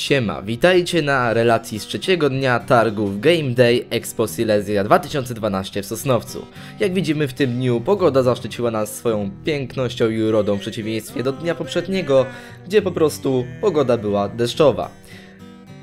Siema, witajcie na relacji z trzeciego dnia targów Game Day Expo Silesia 2012 w Sosnowcu. Jak widzimy w tym dniu pogoda zaszczyciła nas swoją pięknością i urodą w przeciwieństwie do dnia poprzedniego, gdzie po prostu pogoda była deszczowa.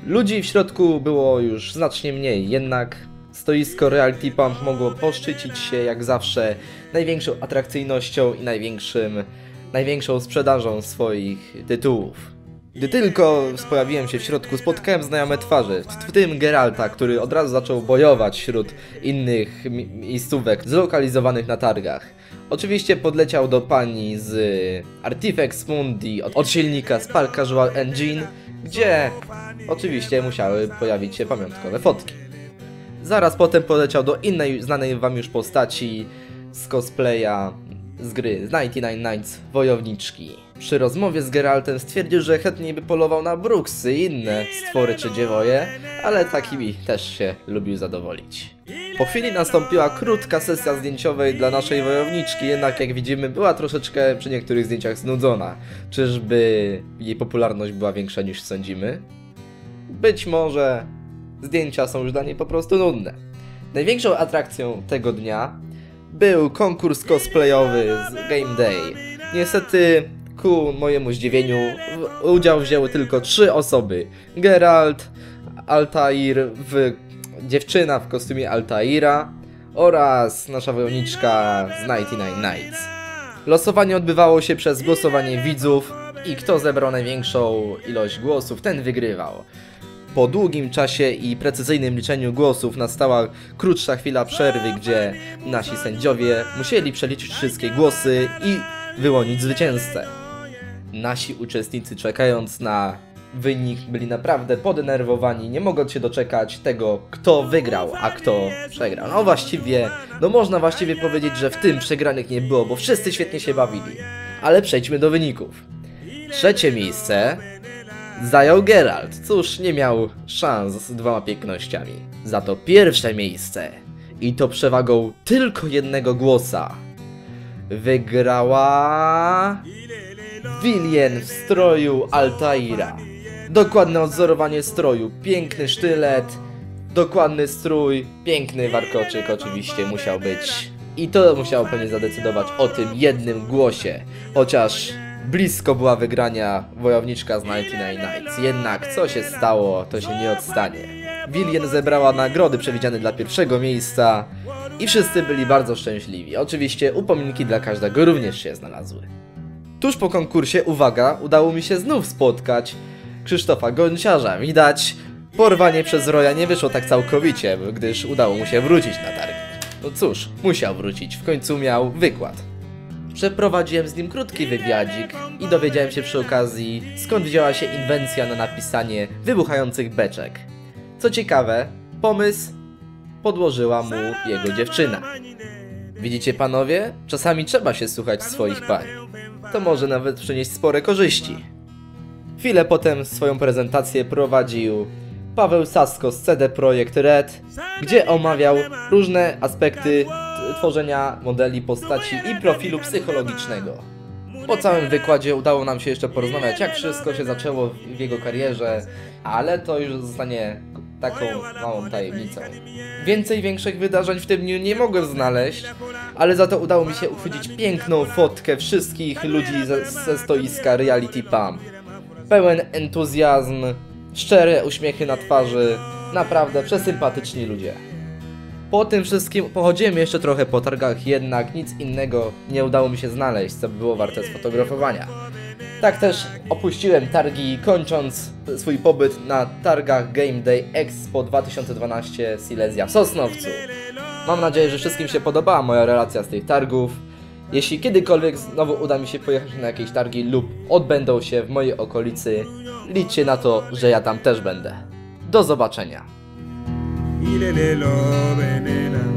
Ludzi w środku było już znacznie mniej, jednak stoisko Reality Pump mogło poszczycić się jak zawsze największą atrakcyjnością i największym, największą sprzedażą swoich tytułów. Gdy tylko pojawiłem się w środku, spotkałem znajome twarze, w tym Geralta, który od razu zaczął bojować wśród innych mi- miejscówek zlokalizowanych na targach. Oczywiście podleciał do pani z Artifex Mundi od, silnika Spark Casual Engine, gdzie oczywiście musiały pojawić się pamiątkowe fotki. Zaraz potem poleciał do innej znanej wam już postaci z cosplaya z gry z 99 Nights Wojowniczki. Przy rozmowie z Geraltem stwierdził, że chętnie by polował na Bruksy i inne stwory czy dziewoje, ale takimi też się lubił zadowolić. Po chwili nastąpiła krótka sesja zdjęciowej dla naszej wojowniczki, jednak jak widzimy była troszeczkę przy niektórych zdjęciach znudzona. Czyżby jej popularność była większa niż sądzimy? Być może zdjęcia są już dla niej po prostu nudne. Największą atrakcją tego dnia był konkurs cosplayowy z Game Day. Niestety, ku mojemu zdziwieniu, udział wzięły tylko trzy osoby. Geralt, Altair, w... dziewczyna w kostiumie Altaira oraz nasza wojowniczka z 99 Nights. Losowanie odbywało się przez głosowanie widzów i kto zebrał największą ilość głosów, ten wygrywał. Po długim czasie i precyzyjnym liczeniu głosów nastała krótsza chwila przerwy, gdzie nasi sędziowie musieli przeliczyć wszystkie głosy i wyłonić zwycięzcę. Nasi uczestnicy czekając na wynik byli naprawdę podenerwowani, nie mogąc się doczekać tego, kto wygrał, a kto przegrał. No właściwie, no można właściwie powiedzieć, że w tym przegranych nie było, bo wszyscy świetnie się bawili. Ale przejdźmy do wyników. Trzecie miejsce zajął Geralt. Cóż, nie miał szans z dwoma pięknościami. Za to pierwsze miejsce i to przewagą tylko jednego głosa wygrała Wilien w stroju Altaira. Dokładne odzorowanie stroju, piękny sztylet, dokładny strój, piękny warkoczyk oczywiście musiał być. I to musiało pewnie zadecydować o tym jednym głosie, chociaż blisko była wygrania wojowniczka z 99 Nights. Jednak co się stało, to się nie odstanie. Willian zebrała nagrody przewidziane dla pierwszego miejsca i wszyscy byli bardzo szczęśliwi. Oczywiście upominki dla każdego również się znalazły. Tuż po konkursie, uwaga, udało mi się znów spotkać Krzysztofa Gąciarza. Widać, porwanie przez Roja nie wyszło tak całkowicie, gdyż udało mu się wrócić na targi. No cóż, musiał wrócić, w końcu miał wykład. Przeprowadziłem z nim krótki wywiadzik i dowiedziałem się przy okazji, skąd wzięła się inwencja na napisanie wybuchających beczek. Co ciekawe, pomysł podłożyła mu jego dziewczyna. Widzicie panowie? Czasami trzeba się słuchać swoich pań. To może nawet przynieść spore korzyści. Chwilę potem swoją prezentację prowadził Paweł Sasko z CD Projekt Red, gdzie omawiał różne aspekty tworzenia modeli postaci i profilu psychologicznego. Po całym wykładzie udało nam się jeszcze porozmawiać, jak wszystko się zaczęło w jego karierze, ale to już zostanie taką małą tajemnicą. Więcej większych wydarzeń w tym dniu nie mogłem znaleźć, ale za to udało mi się uchwycić piękną fotkę wszystkich ludzi ze, ze stoiska Reality Pump. Pełen entuzjazm, szczere uśmiechy na twarzy, naprawdę przesympatyczni ludzie. Po tym wszystkim pochodziłem jeszcze trochę po targach, jednak nic innego nie udało mi się znaleźć, co by było warte sfotografowania. Tak też opuściłem targi, kończąc swój pobyt na targach Game Day Expo 2012 Silesia w Sosnowcu. Mam nadzieję, że wszystkim się podobała moja relacja z tych targów. Jeśli kiedykolwiek znowu uda mi się pojechać na jakieś targi lub odbędą się w mojej okolicy, liczcie na to, że ja tam też będę. Do zobaczenia. ilelelo venena.